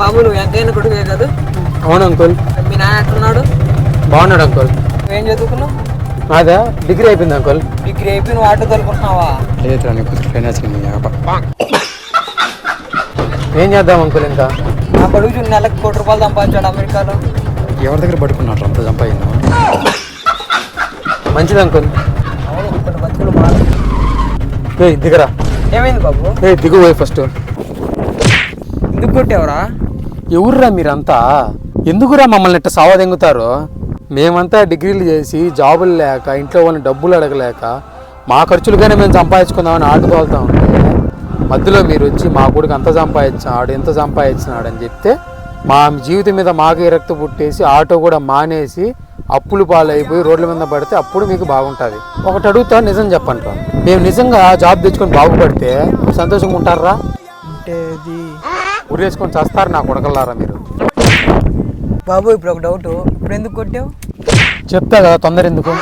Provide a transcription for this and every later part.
బాబు నువ్వు ఎంకైనా కొడుకే కాదు. అవును అంకుల్. మీ నాన్న ఎట్టున్నాడు బాగున్నాడు అంకుల్. నువ్వేం చదువుకున్నావు? నాదా డిగ్రీ అయిపోయింది అంకుల్. డిగ్రీ అయిపోయి నువ్వు ఆటో తోలుకుంటున్నావా లేదురా నీ కూతురు ఫైనాన్స్ ఏం చేద్దాం అంకుల్ ఇంకా? నా కొడుకు నెలకు కోటి రూపాయలు సంపాదించాడు అమెరికాలో. ఎవరి దగ్గర పడుకున్నారు? అంత సంపాదిందా మంచిది అంకుల్. బతుకులు ఏ దిగరా. ఏమైంది బాబు? ఏ దిగు పోయి ఫస్ట్. ఎందుకు కొట్టావురా? ఎవర్రా మీరంతా? ఎందుకురా మమ్మల్ని ఇట్ట సావదెంగుతారు? మేమంతా డిగ్రీలు చేసి జాబులు లేక ఇంట్లో వాళ్ళని డబ్బులు అడగలేక మా ఖర్చులుగానే మేము సంపాదించుకుందామని ఆడుకోవాల్తా ఉంటే మధ్యలో మీరు వచ్చి మా కొడుకు అంత సంపాదించాడు ఎంత సంపాదించినాడు అని చెప్తే మా జీవితం మీద మాకే రక్త పుట్టేసి ఆటో కూడా మానేసి అప్పులు పాలైపోయి రోడ్ల మీద పడితే అప్పుడు మీకు బాగుంటుంది. ఒకటి అడుగుతా నిజం చెప్పండి రా మేము నిజంగా జాబ్ తెచ్చుకొని బాగుపడితే సంతోషంగా ఉంటారా? అంటే ఉరేసుకొని చేస్తారు నా కొడకల్లారా మీరు? బాబు ఇప్పుడు ఒక డౌట్ ఇప్పుడు ఎందుకు కొట్టావు? చెప్తా కదా తొందర ఎందుకు?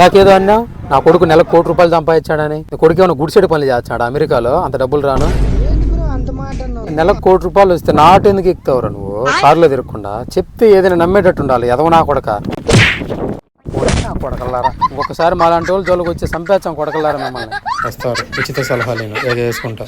నాకేదో అన్నా నా కొడుకు నెలకు కోటి రూపాయలు సంపాదించాడని. కొడుకు ఏమైనా గుడిసెడు పనులు చేస్తాడు అమెరికాలో? అంత డబ్బులు రాను? నెలకు కోటి రూపాయలు వస్తే నాటు ఎందుకు ఎక్కుతావురా నువ్వు? కారులో తిరగకుండా. చెప్తే ఏదైనా నమ్మేటట్టు ఉండాలి. ఎదవ నా కొడక. నా కొడకల్లారా? ఇంకొకసారి మాలాంటి వాళ్ళు జోలికి వచ్చి సంపేచ్చాం కొడకల్లారా మిమ్మల్ని? వస్తారు ఉచిత సలహాలు ఏదో వేసుకుంటా